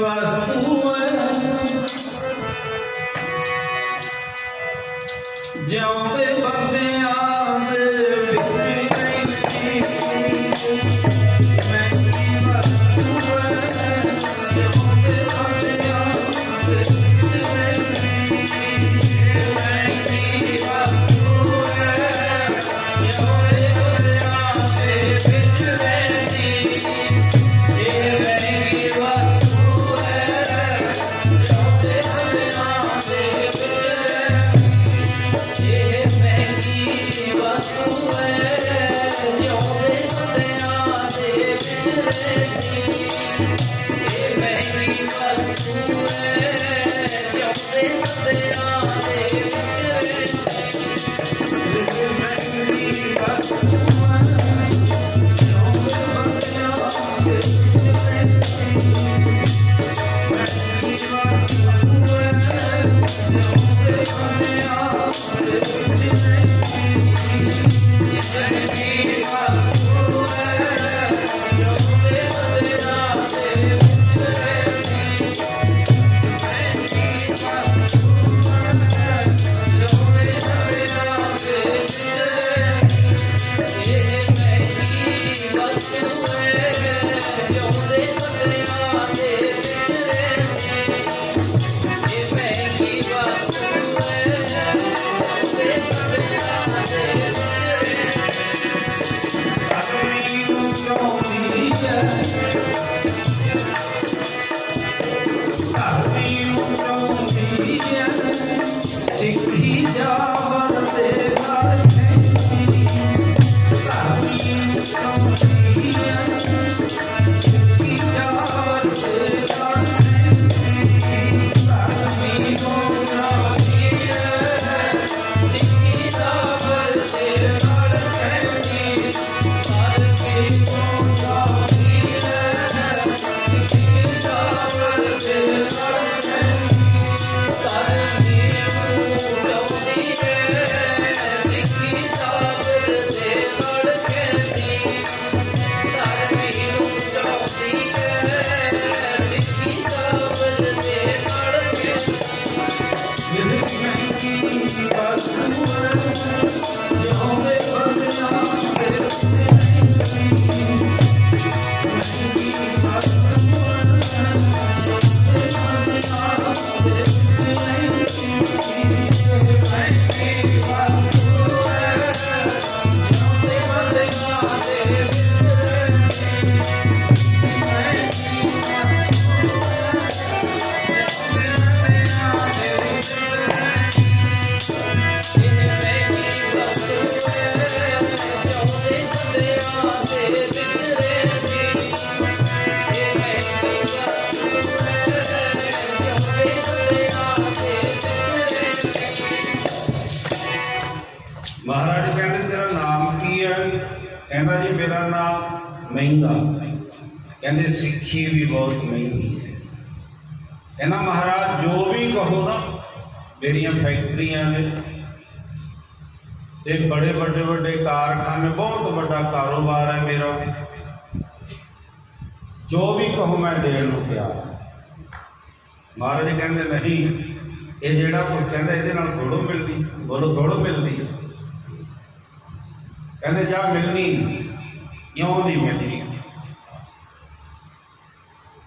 ਵਸਤੂ ਹੈ ਜਿਉਂਦੇ ਬੰਦਿਆਂ ਮਹਿੰਗੀ আছে ਮਹਾਰਾਜ ਕਹਿੰਦੇ, ਤੇਰਾ ਨਾਮ ਕੀ ਹੈ? ਕਹਿੰਦਾ ਜੀ, ਮੇਰਾ ਨਾਮ ਮਹਿੰਗਾ ਕਹਿੰਦੇ, ਸਿੱਖੀ ਵੀ ਬਹੁਤ ਮਹਿੰਗੀ ਹੈ। ਕਹਿੰਦਾ, ਮਹਾਰਾਜ, ਜੋ ਵੀ ਕਹੋ ਨਾ ਮੇਰੀਆਂ ਫੈਕਟਰੀਆਂ ਨੇ ਤੇ ਬੜੇ ਵੱਡੇ ਵੱਡੇ ਕਾਰਖਾਨੇ, ਬਹੁਤ ਵੱਡਾ ਕਾਰੋਬਾਰ ਹੈ ਮੇਰਾ, ਜੋ ਵੀ ਕਹੋ ਮੈਂ ਦੇਣ ਨੂੰ ਤਿਆਰ ਮਹਾਰਾਜ ਕਹਿੰਦੇ, ਨਹੀਂ, ਇਹ ਜਿਹੜਾ ਕੁਝ ਕਹਿੰਦਾ, ਇਹਦੇ ਨਾਲ ਥੋੜੋ ਮਿਲਦੀ, ਬੋਲੋ ਥੋੜੋ ਮਿਲਦੀ ਕਹਿੰਦੇ ਜਾ ਮਿਲਣੀ ਨਹੀਂ ਨਹੀਂ ਮਿਲਦੀ